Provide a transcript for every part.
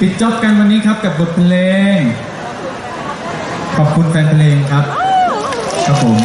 ปิดจ็อบกันวันนี้ครับกับบทเพลง ขอบคุณแฟนเพลงครับ ครับผม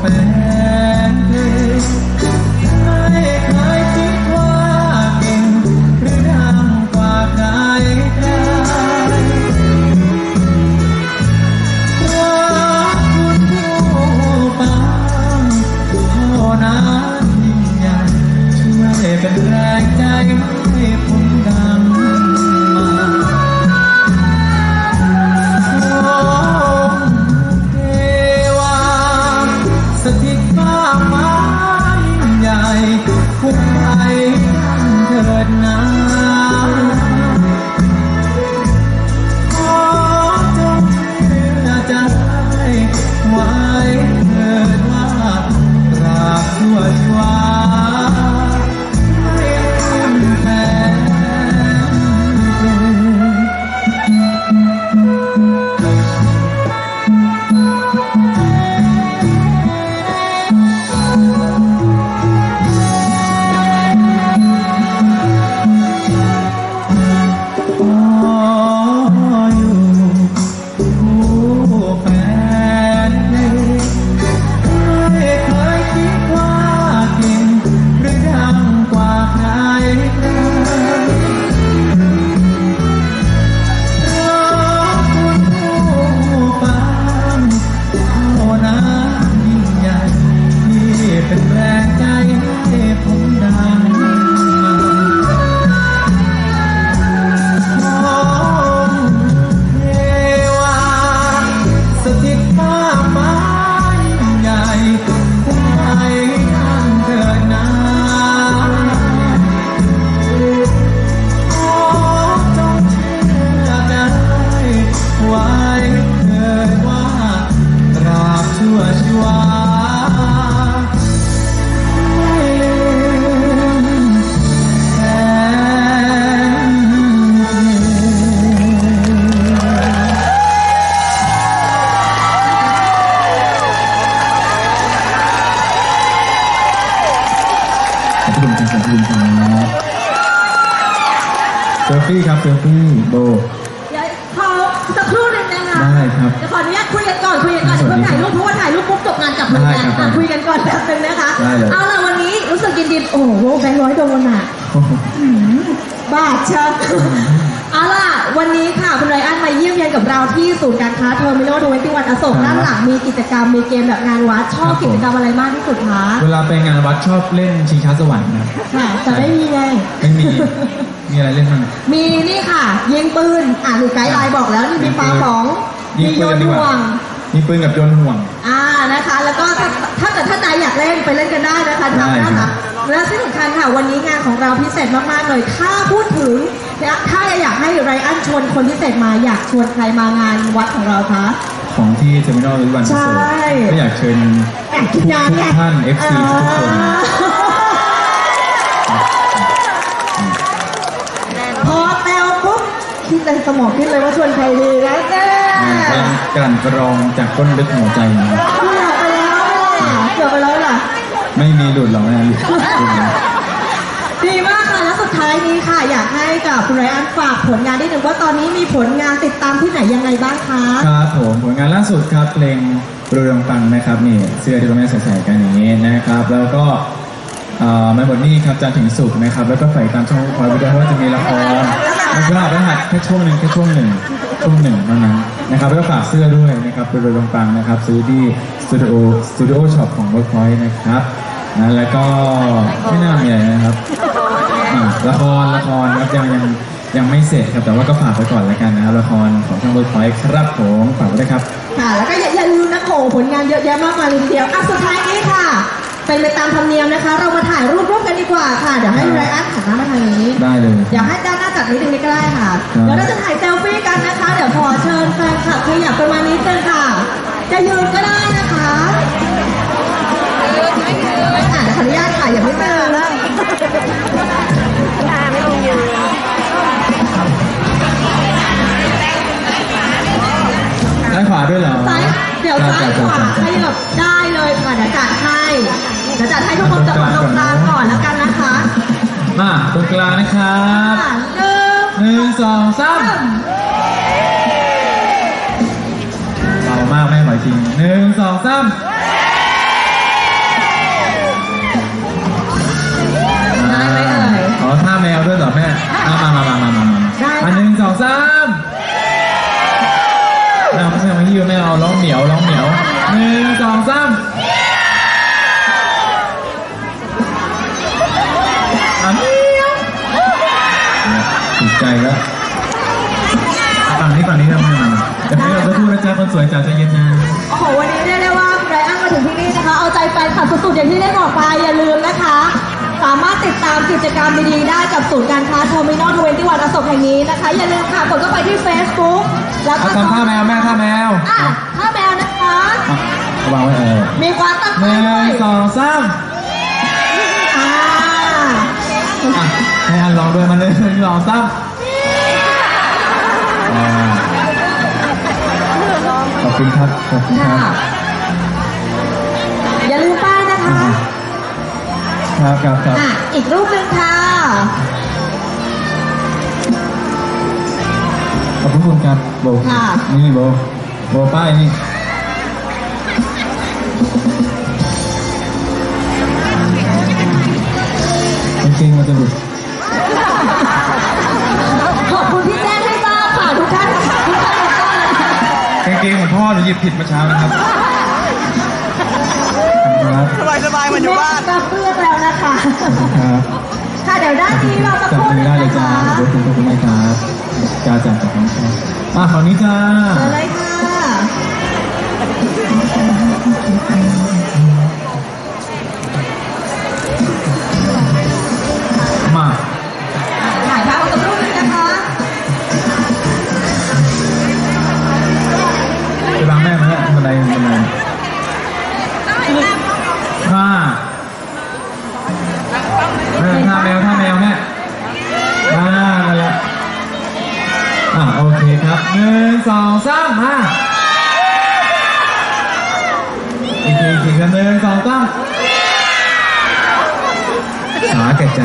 คู่แขอบคุณครับขอบคุณครับเซลฟี่ครับเซลฟี่โบ เดี๋ยวขอสักครู่หนึ่งนะคะได้ครับเดี๋ยวขออนุญาตคุยกันก่อนคุยกันก่อนสวัสดีเพื่อถ่ายรูปเพราะว่าถ่ายรูปปุ๊บจบงานกลับมาได้แล้วครับอะคุยกันก่อนแป๊บนึงนะคะ ได้เลย เอาล่ะวันนี้รู้สึกยินดีโอ้โหแบงค์ร้อยโดนอะโอ้โหอืมบาทเชียวเอาล่ะ วันนี้ค่ะ คุณไรอันมา เยี่ยมเยียนกับเราที่ศูนย์การค้าเทอร์มินอลทเวนตี้วันอโศกครับด้านหลังมีกิจกรรมมีเกมแบบงานวัดชอบครับผมกิจกรรมอะไรมากที่สุดคะเวลาไปงานวัดชอบเล่นชิงช้าสวรรค์นะค่ะแต่ไม่มีไงไม่มีมีอะไรเล่นบ้างมีนี่ค่ะ ยิงปืนอ่ามีไกด์ไลน์บอกแล้วนี่มีปลาป๋องยิมีงโยปืนนดีกห่วว่างมีปืนกับโยนห่วง อ่านะคะ แล้วก็ถ้าถ้าเกิดท่านใดอยากเล่นไปเล่นกันได้นะคะทางได้ด้านหครัลับงและที่สำคัญค่ะวันนี้งานของเราพิเศษมากๆเลย ถ้าพูดถึง ถ้าอยากให้ไรอันชวนคนพิเศษมาอยากชวนใครมางานวัดของเราคะ ของที่เทอร์มินอลวิวันใช่ก็อยากเชิญแอบคิทุดกงานไงท่าน FC ทุกคนพอแปลปุ๊บคิดในสมองคิดเลยว่าชวนใครดีนะแกกำลังกลั่นกรองจากก้นลึกหัวใจนะครับเกือบไปแล้วล่ะเกือบไปแล้วล่ะ ไม่มีหลุดหรอกนะหลุดหลุดนะดีมากค่ะแล้วสุด ท้ายนี้ค่ะ อยากให้กับคุณไรอันฝากผลงานได้หนึ่งว่าตอนนี้มีผลงานติดตามที่ไหนยังไงบ้างคะ ครับผมผลงานล่าสุดครับเพลงเรืองฟังนะครับนี่เสื้อที่เราแม่ใส่ๆกันอย่างนี้นะครับ แล้วก็เอ่อไม่หมดนี่ครับจันทร์ถึงสุกร์นะครับ แล้วก็ฝ่ายตามช่องคอยไปด้วยเพราะว่าจะมีละครแล้วก็รหัสแค่ช่วงหนึ่งแค่ช่วงหนึ่งช่วงหนึ่งเท่านั้นนะครับแล้วก็ฝากเสื้อด้วยนะครับเป็นเรืองฟังนะครับซื้อที่สตูดิโอสตูดิโอช็อปของเวิร์กพอยต์นะครับนะแล้วก็ไม่น่ามีอะไรนะครับอ่า ละครละครครับยังยังยังไม่เสร็จครับแต่ว่าก็ฝากไว้ก่อนแล้วกันนะครับละครของช่องเวิร์กพอยต์ครับผมฝากไว้ด้วยครับ ค่ะแล้วก็อย่าอย่าลืมนะโหผลงานเยอะแยะมากมายเลยทีเดียวอะสุดท้ายนี้ค่ะ เป็นไปตามธรรมเนียมนะคะ เรามาถ่ายรูปร่วมกันดีกว่าค่ะ เดี๋ยวให้ครับไรอันหันหน้ามาทางนี้ ได้เลยเดี๋ยวให้ด้านหน้าจัดนิดนึงก็ได้ค่ะครับเดี๋ยวเราจะถ่ายเซลฟี่กันนะคะ เดี๋ยวขอเชิญแฟนคลับขยับประมาณนี้เชิญค่ะ จะยืนก็ได้นะคะอะเดี๋ยวขออนุญาตถ่ายอย่างไม่เป็นไรนะานขวาด้วยเหรอซ้ายเดี๋ยวซ้ายขวาขยับได้เลยค่ะเดี๋ยวจัดให้เดี๋ยวจัดให้ทุกคนจับตรงกลางก่อนแล้วกันนะคะมาตรงกลางนะครับอะหนึ่งหนึ่งสองสามสามเบามากแม่ขออีกทีหนึ่งสองสาม เอาร้องเหนียวร้องเหนียวหนึ่งสองสามอันนี้ถูกใจแล้วฝั่งนี้ฝั่งนี้ทำไงเดี๋ยวให้เราจะพูดนะจ๊ะคนสวยจ๋าใจเย็นนะโอ้โห วันนี้เรียกได้ว่าไรอันมาถึงที่นี่นะคะ เอาใจแฟนคลับสุดๆอย่างที่ได้บอกไปอย่าลืมนะคะ สามารถติดตามกิจกรรมดีๆได้กับศูนย์การค้าเทอร์มินอลทเวนตี้วันอโศกแห่งนี้นะคะ อย่าลืมค่ะกดเข้าไปที่ Facebook แล้วก็เอาทำท่าแมวแม่ท่าแมวอะถ้าแมวนะคะ อะเอาวางไว้เออมีความตั้งหใจนึ่ด้วงยสองสามอ่าอะให้อันลองด้วยมาเลยหนึ่งสองสามอ่าขอบคุณครับขอบคุณคค่ะรับอย่าลืมป้ายนะคะ ครับครับครับ อะ อีกรูปหนึ่งค่ะ ขอบคุณครับโบค่ะ นี่โบโบป้ายนี่จริงๆมันจะหลุดขอบคุณที่แจ้งให้ทราบค่ะทุกท่านทุกท่านทุกท่านนะคะกางเกงของพ่อหนูหยิบผิดเมื่อเช้านะครับครับสบายสบายๆเหมือนอยู่บ้านแม่ก็เพื่อนแล้วนะคะครับ ค่ะเดี๋ยวด้านนี้เราจะจับพูดมือได้เลยจ้านะคะ ขอบคุณขอบคุณมากครับ จ้าจ้าจากน้องชามาฝั่งนี้จ้า อะไรคะ อีกทีอีกทีกันหนึ่งสองสามสาแก่ใจ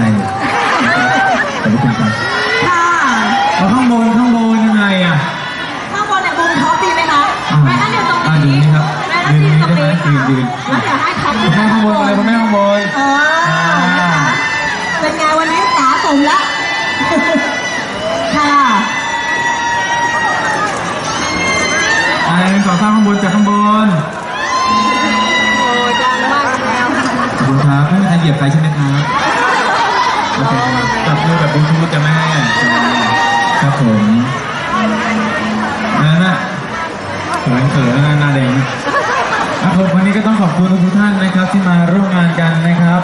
นนะครับที่มาร่วมงานกันนะครับ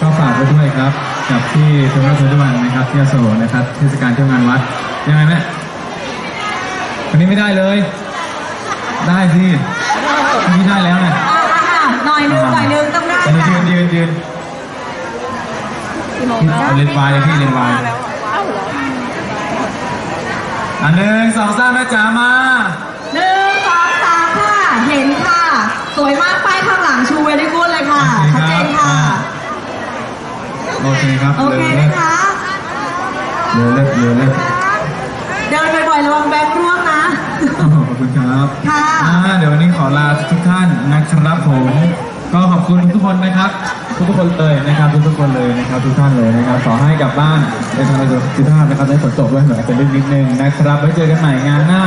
ก็ฝากไว้ด้วยครับ กับที่เทอร์มินอลทเวนตี้วันนะครับที่อโศกนะครับเทศกาลเที่ยวงานวัดยังไงแม่วันนี้ไม่ได้เลย ได้สิวันนี้ได้แล้วเนี่ยอะอะอะหน่อยนึงหน่อยนึงต้องได้ยืนค่ะยืนยืนยืนเลนวายเลยพี่เลนวายอันหนึ่งสองสามแม่จ๋ามาหนึ่งสองสามค่ะ เห็นค่ะ สวยมาก ชัดเจนค่ะ โอเคครับโอเคเลินะศคะเลิศเลิศเลิศเลิศเดินบ่อยๆระวังแบงค์ร่วงนะโอ้โหขอบคุณครับค่ะอ่าเดี๋ยววันนี้ขอลาทุกท่านนะครับผม ก็ขอบคุณทุกคนนะครับทุกๆคนเลยนะครับทุกๆคนเลยนะครับทุกท่านเลยนะครับขอให้กลับบ้านในทางสุขภาพนะครับได้ฝนตกด้วยหน่อยเป็นเรื่องนิดนึงนะครับไว้เจอกันใหม่งานหน้า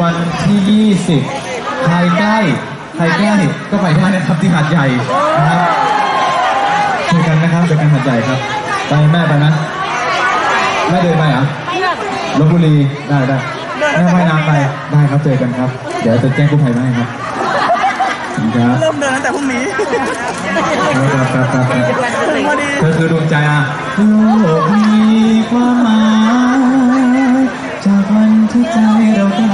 วันที่ 20ใครใกล้ ใครใกล้ก็ไปได้นะครับที่หาดใหญ่นะครับเจอกันนะครับเจอกันหาดใหญ่ครับ ไปแม่ไปนะแม่เดินไปเหรอลบบุรีได้ได้แม่ว่ายน้ำไปได้ครับเจอกันครับ เดี๋ยวจะแจ้งกู้ภัยมาให้ครับขอบคุณครับเริ่มเดินตั้งแต่พรุ่งนี้ครับครับครับครับพอดีเธอคือดวงใจอะโลกมีความหมายจากวันที่ใจเราได้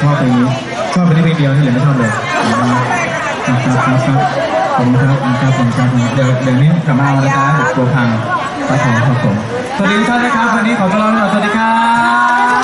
ชอบเพลงนี้ชอบเพลงนี้เพลงเดียวที่เหลือไม่ชอบเลยครับครับครับครับขอบคุณครับขอบคุณครับผมครับเดี๋ยวเดี๋ยวนี้กลับมาแล้วนะครับตัวพังครับผมครับผมสวัสดีทุกท่านนะครับวันนี้ขอต้อนรับสวัสดีครับ